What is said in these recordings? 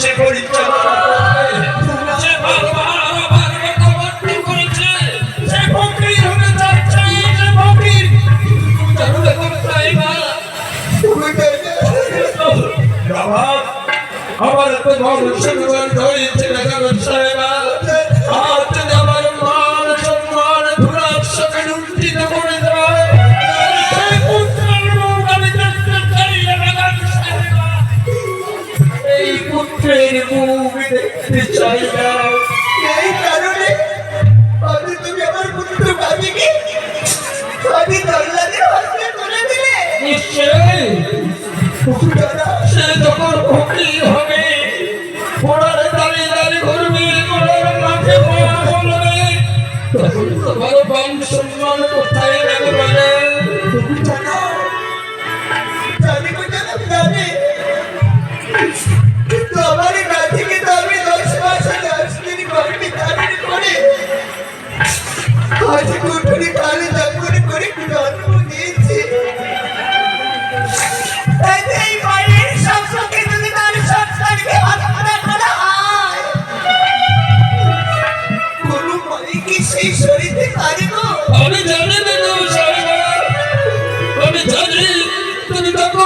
সে চাচ্ছে সে বাবা আমার তো ধর্ম হয়েছে বেগম সাহেবা আজ পুত্রের মুখ দেখতে চাই না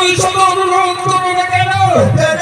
তুমি সব অনুরোধ না কেন?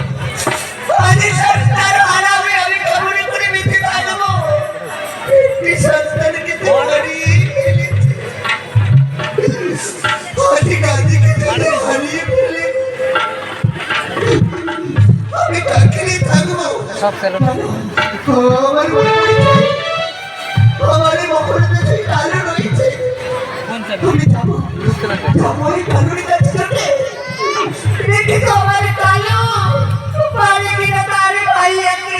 সব ফেলো আমি যাব বুঝতে পারবে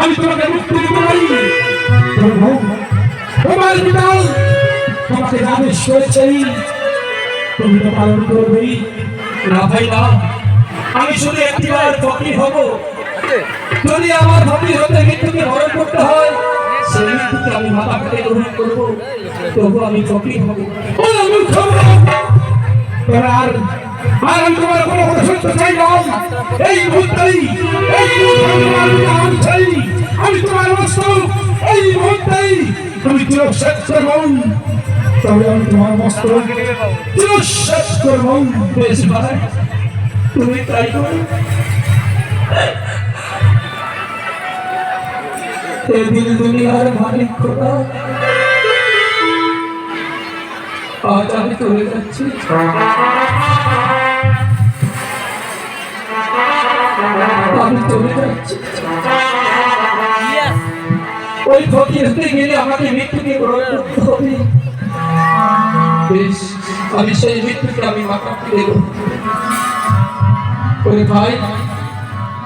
আমি তোমাকে মুক্তি দিতে পারি। তোমার বিধান তোমাকে আদেশ করেছে তুমি তো পালন করবেই না ভাই না আমি শুধু একটিবার ফকির হব। যদি আমার ফকির হতে মৃত্যুকে বরণ করতে হয়, সেই মৃত্যুকে আমি মাথা পেতে গ্রহণ করব। তবু আমি ফকির হব। তোরা আর আর আমি তোমার কোনো কথা শুনতে চাই না। এই মুহূর্তেই, এই আমি চাই আমি তোমার বস্তু চিরশেষ করব তবে আমি তোমার মস্তক চিরশেষ করব বেশ ভাই তুমি তাই করো। এ দিল দুনিয়ার মালিক খোদা আজ আমি চলে যাচ্ছি। আমি চলে যাচ্ছি ওই গেলে আমাকে মৃত্যুকে গ্রহণ করতে হবে। বেশ আমি সেই মৃত্যুকে আমি মাথা দেব। ওরে ভাই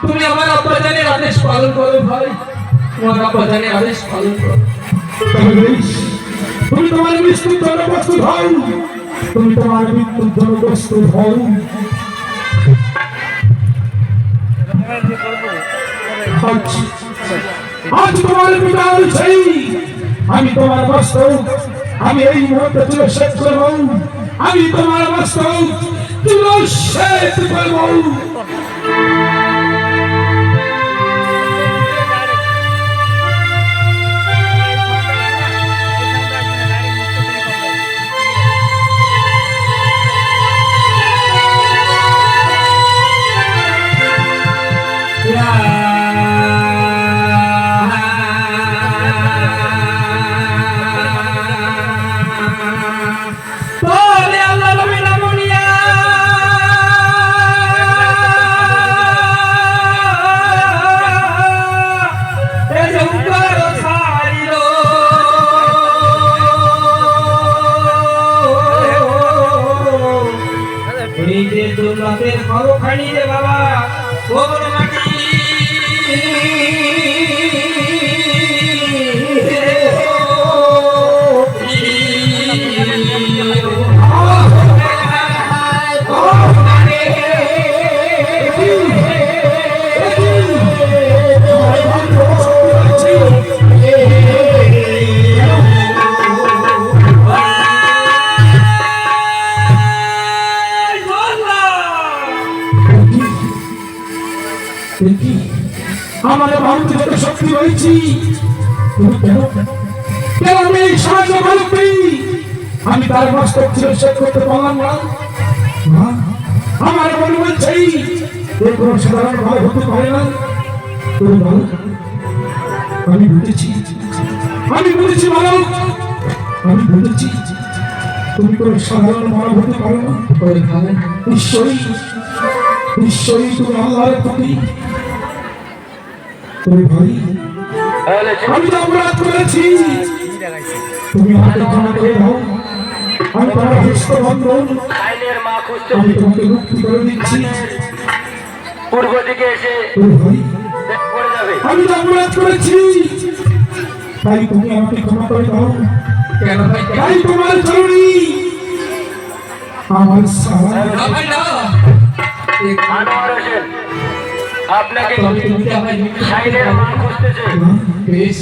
তুমি আমার আব্বাজানের আদেশ পালন করো ভাই। তোমার আব্বাজানের আদেশ পালন করো। তুমি তোমার মৃত্যুর জন্য প্রস্তুত হও তুমি তোমার মৃত্যুর জন্য প্রস্তুত হও আজ আজ তোমার বিদায় সেই আমি তোমার বাস্তব, আমি এই মুহূর্তে তুলে শেষ করব, আমি তোমার বাস্তব তুলে শেষ করব। যে দুর্লভের খরো খানি রে বাবা। গোবর মাটি। রয়েছি আমি সাহায্য করবি আমি তার মস্তক চিরশেষ করতে পারলাম না আমার মনে বলছে এর কোনো সাধারণ ভাবে হতে পারে না। আমি বুঝেছি। আমি বুঝেছি বলো আমি বুঝেছি। তুমি কোনো সাধারণ মানব হতে পারো না। নিশ্চয়ই নিশ্চয়ই তুমি আল্লাহর প্রতি। তুমি ভাই আমি তো অপরাধ করেছি। তুমি আমাকে ক্ষমা করে দাও। আমি তোমার হস্ত বন্ধন আইনের মা খুঁজতে আমি তোমাকে মুক্তি করে দিচ্ছি। পূর্ব দিকে এসে আমি তো অপরাধ করেছি। তাই তুমি আমাকে ক্ষমা করে দাও। কেন ভাই? কেন? তাই তোমার চরণী আমার সারা আপনাকে আমায় মা খুঁজতেছে। বেশ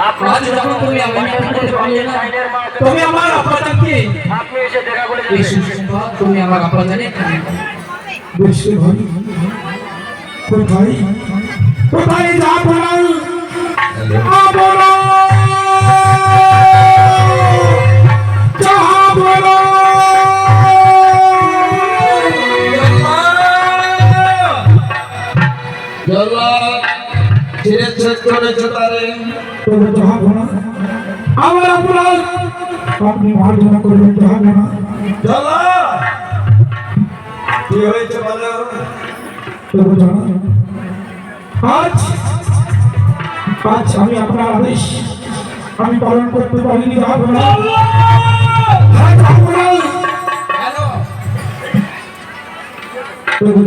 আপনার যখন তুমি মৃত্যু করতে পারলে না আইনের মা তবে আমার আব্বাজানকে আপনি এসে দেখা করে যাবেন তুমি আমার আব্বাজানে বেশি ভাই কোথায় কোথায় যাব না যাব না যাব না তবে যাব না। আমার অপরাধ। আপনি মার্জনা করবেন যাব না। কি হয়েছে বলো? তবে জানা আজ আজ আমি আপনার আদেশ। আমি পালন করতে পারিনি না। তবু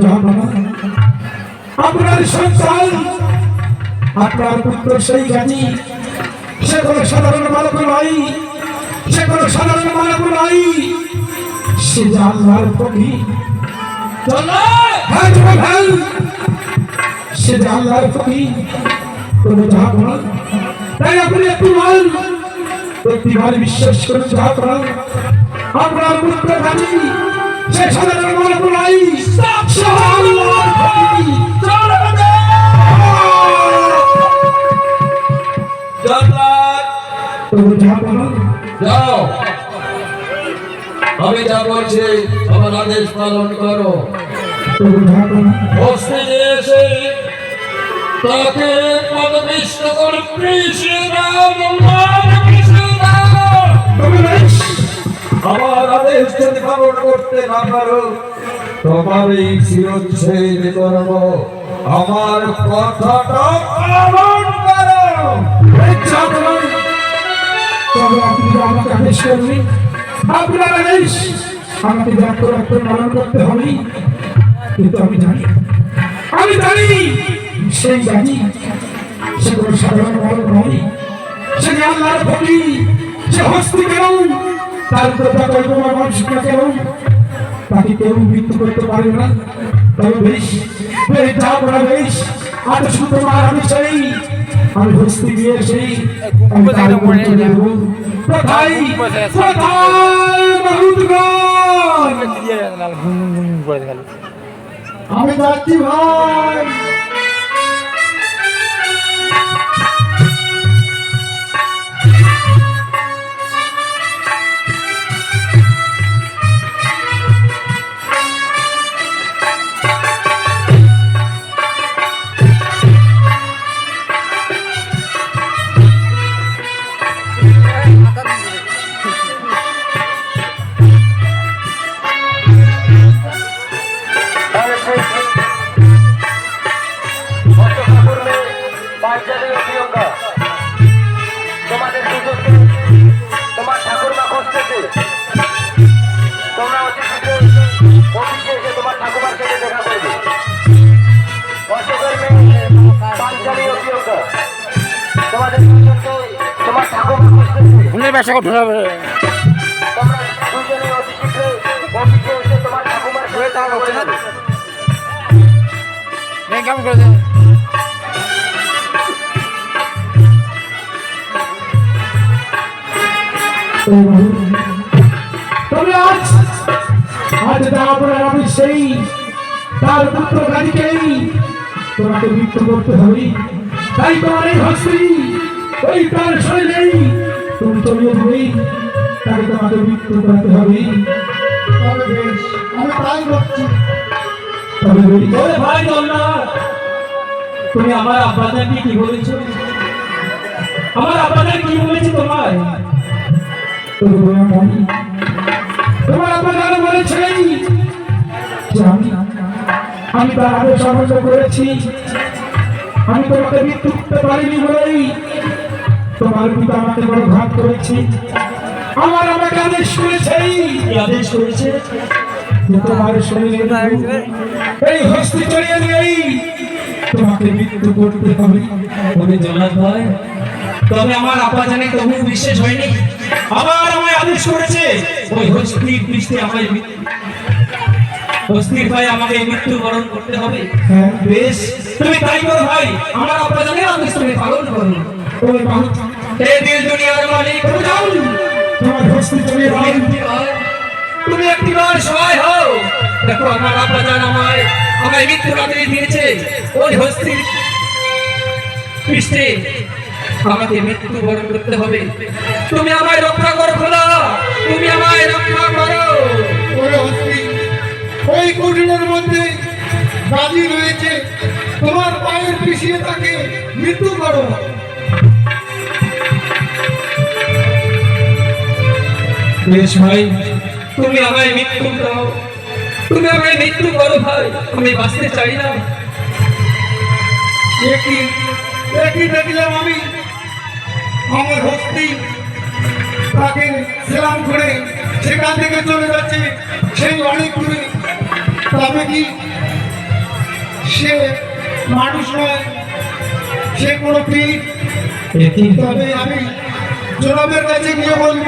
আপনার সন্তান আপনার পুত্র সেই জ্ঞানী সে কোনো সাধারণ মানব নয় সে কোনো সাধারণ মানব নয় সে যে আল্লাহর কবি। হ্যাঁ ভাই সে যে আল্লাহর কবি। তবু যাব না তাই আপনি একটু মান। একটিবার বিশ্বাস করে যা করেন আপনার পুত্র জ্ঞানী সে সাধারণ মানব নয় সে আল্লাহর কবি। যাও। আমি যা বলছি আমার আদেশ পালন করো। এসে তাকে পদবিষ্ট আমার আদেশ যদি পালন করতে না পারো তোমার এই শিরচ্ছেদ করব। আমার কথাটা তবে আপনি যে আমাকে আদেশ করবেন আপনার আদেশ আমাকে পালন করতে হবে কিন্তু আমি জানি আমি জানি, সেই জানি সে কোনো সাধারণ মানুষ নয়। সে আল্লাহর ভবি সে হস্তি কেউ, তার উপর কল্পনা মানুষ না কেউ, তাকে কেউ মৃত্যু করতে পারে না। তবে বেশ বেশ যা করা বেশ শুধু তোমার আমি চাই আমি হস্তি দিয়ে সেই আমি তার উপর চলে যাব কোথায়? কোথায় আমি যাচ্ছি ভাই! দেখা করবে ব্যাংক কেমন তবে আজ আজ তারপরে আমি সেই তার পুত্র গাড়িকেই তোমাকে মৃত্যু করতে হবে তাই তোমার এই হস্তি ওই তার শরীরেই তুমি চলিয়ে দেবে তাই তোমাকে মৃত্যু করতে হবে। তবে বেশ আমি তাই করছি তবে বেশ। ভাই তুমি আমার আব্বাজানকে কি বলেছ? আমার আব্বাজান কি বলেছে তোমার আমি তার আগে সাহায্য করেছি। আমি তোমাকে মৃত্যু করতে পারিনি বলেই তোমার পিতা আমাকে বড় ঘাত করেছি। আমার আমাকে আদেশ করেছে আদেশ করেছে তোমার শরীরে এই হস্তি চড়িয়ে নেই। তোমাকে মৃত্যু করতে হবে ওরে জগন্নাথ ভাই তবে আমার আব্বাজানে তবু বিশ্বাস হয়নি। আবার আমায় আদেশ করেছে ওই হস্তির পৃষ্ঠে আমায় মৃত্যু হস্তির ভাই আমাকে মৃত্যু বরণ করতে হবে। হ্যাঁ। বেশ। তুমি তাই করো ভাই। আমার আপা জানে আদেশ তুমি পালন করো। ওই হে দিল দুনিয়ার মালিক ও তোমার হস্তি তুমি তুমি একটিবার সহায় হও। দেখো, আমার আব্বাজান আমায় আমায় মৃত্যু রাত্রি দিয়েছে। ওই হস্তির পৃষ্ঠে আমাকে মৃত্যু বরণ করতে হবে। তুমি আমায় রক্ষা করো খোলা। তুমি আমায় রক্ষা করো। ওই কুটিরের মধ্যে গাজী রয়েছে। তোমার পায়ের পিছিয়ে তাকে মৃত্যু করো। বেশ ভাই তুমি আমায় মৃত্যু দাও। তুমি আমায় মৃত্যু করো ভাই আমি বাঁচতে চাই না। একই একই দেখলাম আমি। আমার হস্তি তাকে সেলাম করে সেখান থেকে চলে যাচ্ছে সেই অনেক দূরে। তবে কি সে মানুষ নয় সে কোনো পীর? তবে আমি জনাবের কাছে গিয়ে বলব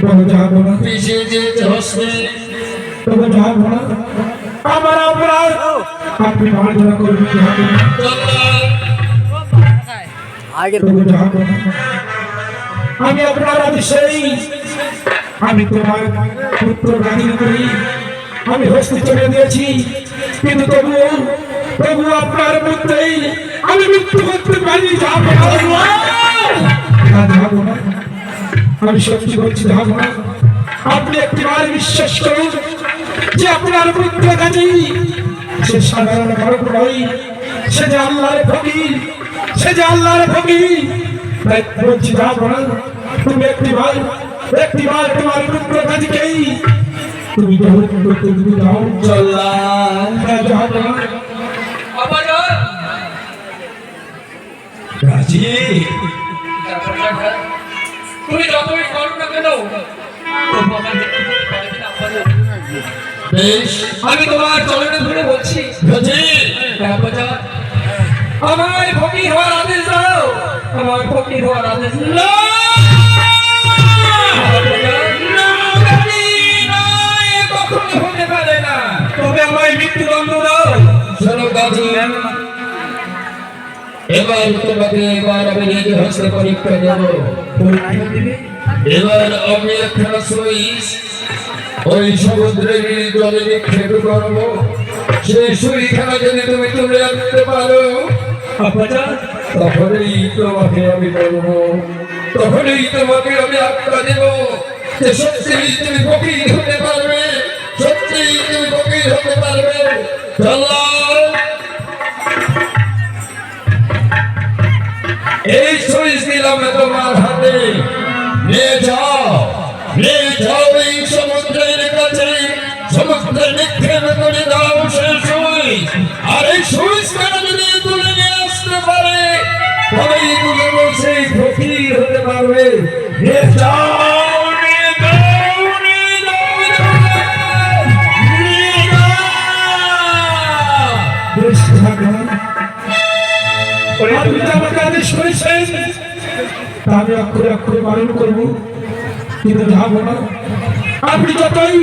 তবে না। পিছিয়ে যেতে হচ্ছে তবে আমার অপরাধ। আপনি মার্জনা করবেন তবে আমি আপনার আদেশেই আমি তোমার পুত্র গাদিনী করি আমি হস্তে চলে দিয়েছি কিন্তু তবুও তবুও আপনার মধ্যেই আমি মৃত্যু করতে পারি যাব না যাব না আমি সত্যি বলছি যাব না আপনি একটিবার বিশ্বাস করুন যে আপনার পুত্র কাজেই সে সাধারণ কারণ নয় সে যে আল্লাহর ফকির সে যে আল্লাহর ফকির। তাই বলছি যাব না তুমি একটিবার একটিবার তোমার পুত্র কাজকেই তুমি গ্রহণ করতে তুমি যাও জল্লাদ না, তুমি যতই করো না কেন আপাজান। বেশ। আমি তোমার চরণে ধরে বলছি হ্যাঁ, আমায় ফকির হওয়ার আদেশ দাও। আমার ফকির হওয়ার আদেশ দাও। কখনো হতে পারে না। তবে আমায় মৃত্যুদণ্ড দাও। শোনো কাজী। এবার তোমাকে এবার আমি নিজে হস্তে পরীক্ষা দেব। এবার আমি একখানা সুইচ ওই সমুদ্রের জলে নিক্ষেপ করব। সেই সুইখানা যদি তুমি তুলে আনতে পারো তখনই তোমাকে আমি বলব তখনই তোমাকে আমি আত্মা দেব। যে সত্যি তুমি ফকির হতে পারবে সত্যি তুমি ফকির হতে পারবে। চলো এই সুইচ দিলাম তোমার হাতে। নিয়ে যাও নিয়ে যাও এই সমুদ্রের কাছে। সমুদ্রে নিক্ষেপ করে দাও সে সুইচ আর এই সুইচ কেন যদি তুলে নিয়ে আসতে পারে, তবেই তুমি বলছে ফকির হতে পারবে। নিয়ে যাও। আদেশ করেছেন আমি অক্ষরে অক্ষরে পালন করব, কিন্তু যাব না। আপনি যতই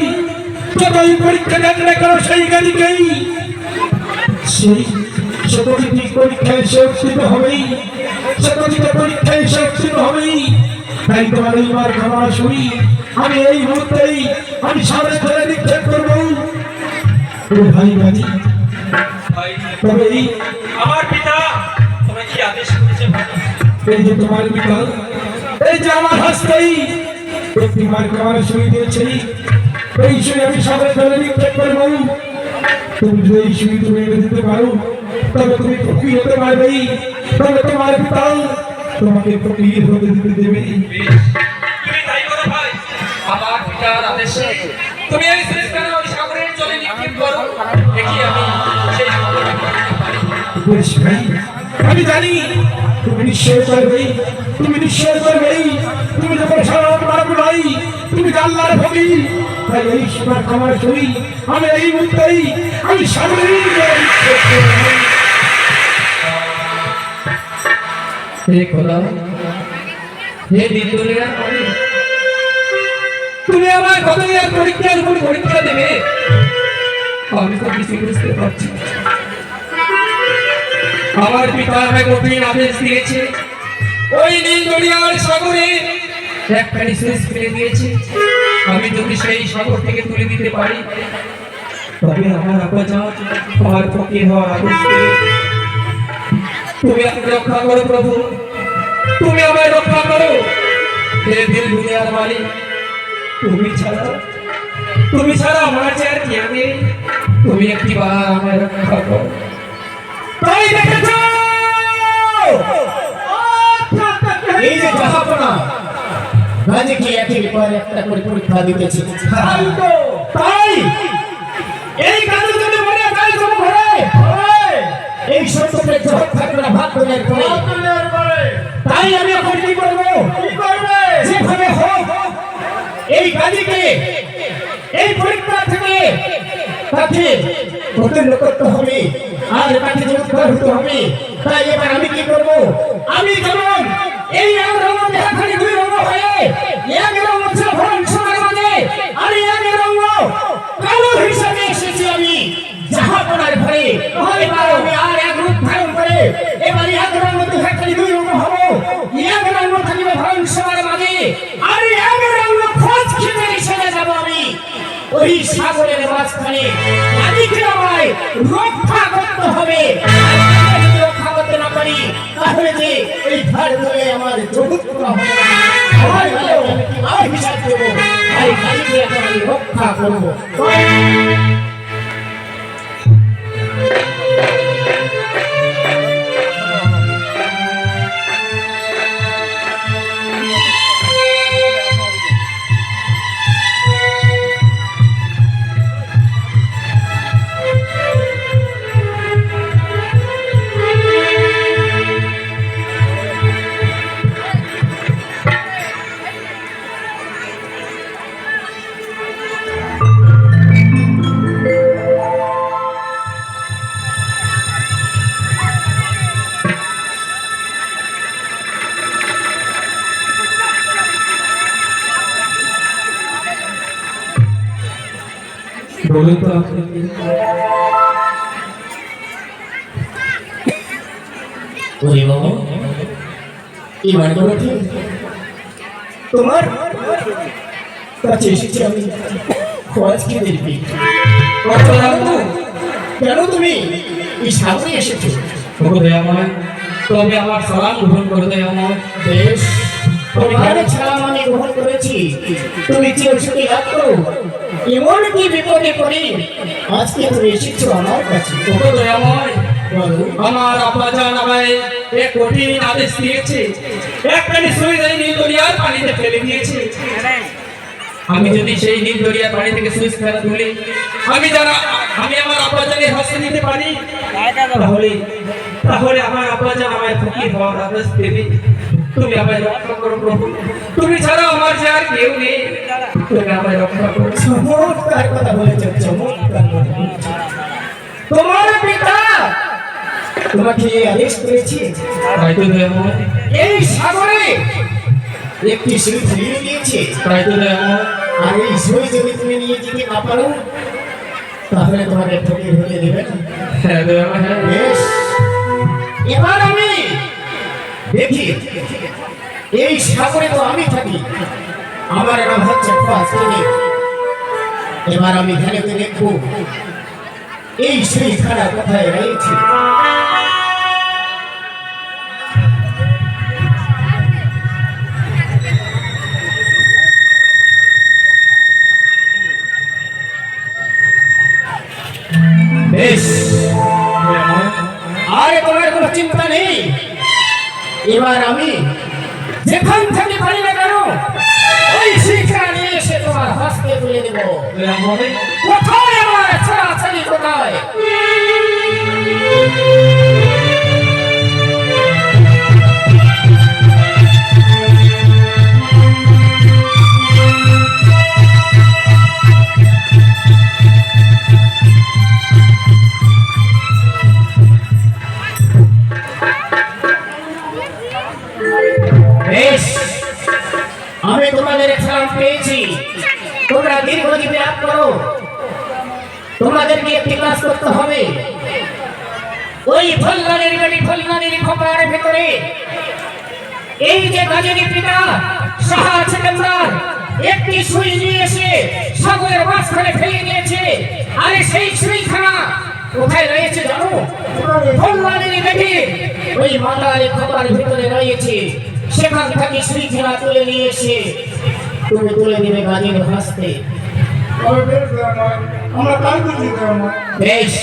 যতই পরীক্ষা দেন না সেই গাড়িকেই সেই সে পরীক্ষায় সে উত্তীর্ণ হবেই সে প্রতিটি পরীক্ষায় সে উত্তীর্ণ হবেই। তাই তোমার এই মার খাওয়া শুনি, আমি এই মুহূর্তেই, আমি সামনে ধরে নিক্ষেপ করব। ভাই ভাই তবে আমার এই যে তোমার বিকাল এই যে আমার হাসতেই একটি মার খাওয়ার শুয়ে দিয়েছে এই শুয়ে আমি সবাই ধরে নিক্ষেপ করব তুমি যদি এই শুয়ে তুমি এনে দিতে পারো তবে তুমি ফকির হতে পারবেই তবে তোমার পিতাল তোমাকে ফকির হতে দিতে দেবে। আমার পিতার আদেশে তুমি এই ওই সাগরের জলে নিক্ষেপ করো। দেখি আমি সেই বেশ ভাই। আমি জানি, তুমি নিশ্চয় করবে তুমি নিশ্চয় করবে তুমি যখন সারা পারব নাই তুমি জানলার ভগি। তাই এই সীমার খাবার শুনি আমি এই মুহূর্তেই আমি সামনে পরীক্ষার উপর পরীক্ষা দেবে? আমি তো কিছু বুঝতে পারছি না। আমার পিতা কঠিন আদেশ দিয়েছে ওই নীল দরিয়ার সাগরে একখানি সুইচ ফেলে দিয়েছে। আমি যদি সেই সাগর থেকে তুলে দিতে পারি, তবে আমার আপাজা আমার ফকির হওয়ার আদেশ তুমি আমাকে রক্ষা করো প্রভু। তুমি আমায় রক্ষা করো। হে দিল দুনিয়ার মালিক, তুমি ছাড়া তুমি ছাড়া আমার যে আর কেউ নেই তুমি একটি বার আমায় রক্ষা করো। তাই দেখেছ? এই যে জাহাপনা রাজকে একের পর একটা করে পরীক্ষা দিতেছে? তাই তো তাই। এই কাজের জন্য মনে হয় ঘরে ঘরে। এই সত্যকে জবাব থাকবে না ভাত তোলার পরে। তাই আমি এখন কি করব? যেভাবে হোক এই গাড়িকে এই পরীক্ষা থেকে তাকে উত্তীর্ণ করতে হবে। আর তাকে চমৎকার হতে হবে। তাই এবার আমি কি করব? আমি যেমন এই রঙ দেখা খালি দুই রঙ হয়ে এক রঙ ওই সাগরের মাঝখানে মালিককে আমায় রক্ষা করতে হবে। রক্ষা করতে না পারি, তাহলে যে এই ধার ধরে আমার জগৎ হবে আমার হিসাব দেবো আমি রক্ষা করব। এবার করো ঠিক? তোমার কাছে এসেছি আমি। খেতে দিবি কেন তুমি এই সামনে এসেছ? দয়াময় তবে আমার সালাম গ্রহণ করে দয়াময়। বেশ। তোমার ছাড়া আমি গ্রহণ করেছি। তুমি চিরসুখী লাভ করো? এমন কি বিপদে পড়ে? আজকে তুমি এসেছ আমার কাছে। দয়াময় আমার আব্বাজান আমায় এক কঠিন আদেশ দিয়েছে। নীল দরিয়ার পানিতে ফেলে দিয়েছে। আমি যদি সেই নীল দরিয়ার পানি থেকে সুইচ ফেলা তুলি, আমি যারা, আমি আমার আব্বাজানের হস্তে নিতে পারি, তাহলে তাহলে আমার আব্বাজান আমায় ফকির হওয়ার আদেশ দেবে। তুমি আমায় রক্ষা করো প্রভু। তুমি ছাড়া আমার যে আর কেউ নেই। তুমি রক্ষা করো। চমৎকার কথা বলেছ চমৎকার তোমার পিতা তোমাকে আদেশ করেছি। তাই তো এই সাগরে একটি সিঁড়ি ফিরিয়ে দিয়েছে তাই তো আর এই সিঁড়ি যদি তুমি নিয়ে যেতে না পারো তাহলে তোমাকে ফকির হতে দেবে হ্যাঁ হ্যাঁ। বেশ। এবার আমি দেখি এই সাগরে তো আমি থাকি। আমার নাম হচ্ছে এবার আমি ধ্যানে দেখব এই সেই খারাপ কোথায় রয়েছে। বেশ আরে, তোমার কোনো চিন্তা নেই। এবার আমি যেখান থেকে পারি না কেন, ওই শিক্ষা নিয়ে এসে তোমার হস্তে তুলে দেব। কোথায় আমার ছাড়াছাড়ি কোথায়? তোমরা দীর্ঘজীবী লাভ করো। তোমাদেরকে একটি কাজ করতে হবে। ওই ফলগানের গাড়ি ফলগানের খোপার ভেতরে। এই যে গাজনী পিতা সাহা সেকেন্দার, একটি সুই নিয়ে এসে সাগরের মাঝখানে ফেলে দিয়েছে। আরে সেই সুইখানা কোথায় রয়েছে জানো? ফলগানের গাড়ি ওই মাতার খোপার ভেতরে রয়েছে। সেখান থেকে সুইখানা তুলে নিয়ে এসে তুমি তুলে দিবে গাজীর হাসতে আমরা তাই করছি দয়াময় বেশ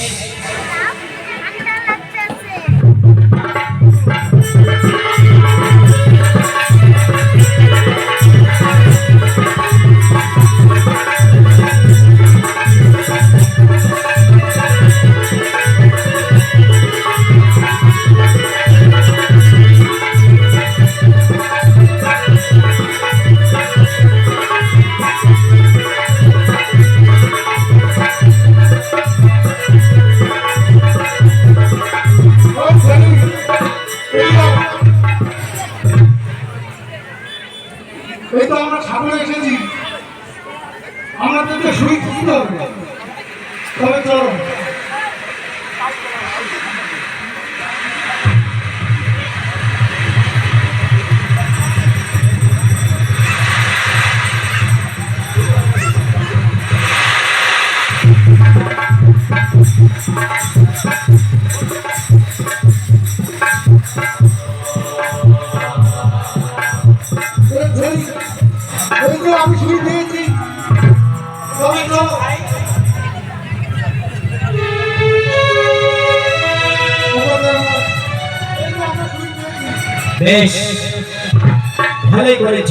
বেশ ভালোই করেছ।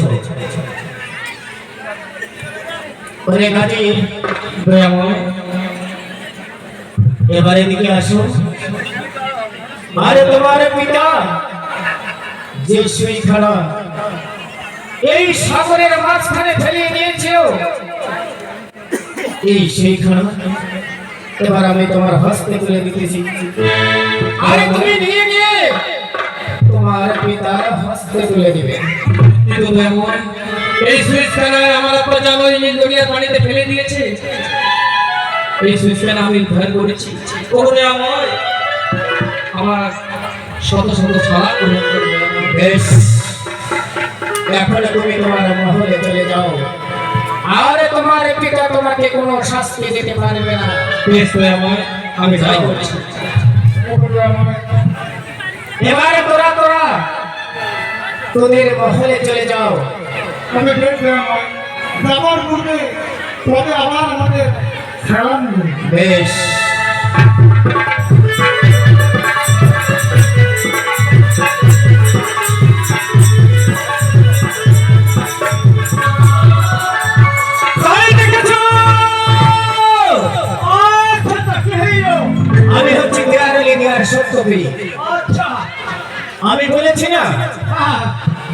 এবার আসো। আরে তোমার পিতা, যে সুই খাড়া এই সাগরের মাঝখানে ফেলিয়ে দিয়েছেও এই সেই খাড়া এবার আমি তোমার হস্তে তুলে দিতেছি। আরে তুমি নিয়ে তোমার পিতার হস্তে তুলে দিবে। কিন্তু দয়াময় এই সুইচ আমার জানো এই দুনিয়ার পানিতে ফেলে দিয়েছে। এই সুইচ আমি উদ্ধার করেছি। ওরে আমার আমার শত শত সালা গ্রহণ আমার। বেশ। এখন তুমি তোমার মহলে চলে যাও। আর তোমার পিতা তোমাকে কোনো শাস্তি দিতে পারবে না। বেশ দয়াময় আমি যাই। করছি এবারে তোরা তোদের মহলে চলে যাও। যাবার পূর্বে তবে আবার আমাদের বেশ। আমি দেয়ার সত্যপি আমি বলেছি না?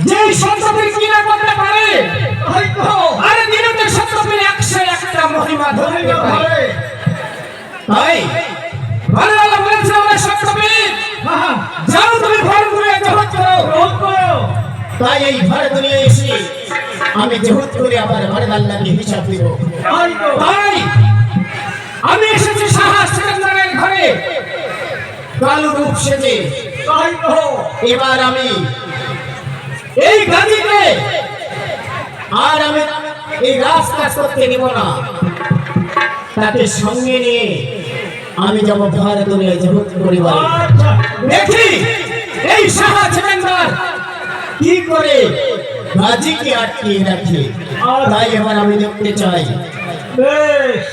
যে সত্যপি কিনা করতে পারে আরে দিনতে সত্যপির একশো একটা মহিমা ধরতে পারে। তাই ভালো ভালো বলেছে আমাদের সত্যপি যাও তুমি ঘর ঘুরে জহত করো। তাই এই ঘর দুনিয়া এসে আমি জহত করে আবার ঘরে আল্লাহকে হিসাব দিব। তাই আমি এসেছি সাহস সিকান্দারের ঘরে। কালু রূপ সেজে। এবার আমি এই গাজীকে আর আমি এই রাস্তা করতে নিব না। তাকে সঙ্গে নিয়ে আমি যাব ভারত জগৎ পরিবার দেখি এই সাহা সিকান্দার কি করে গাজীকে আটকিয়ে রাখে। তাই এবার আমি দেখতে চাই। বেশ।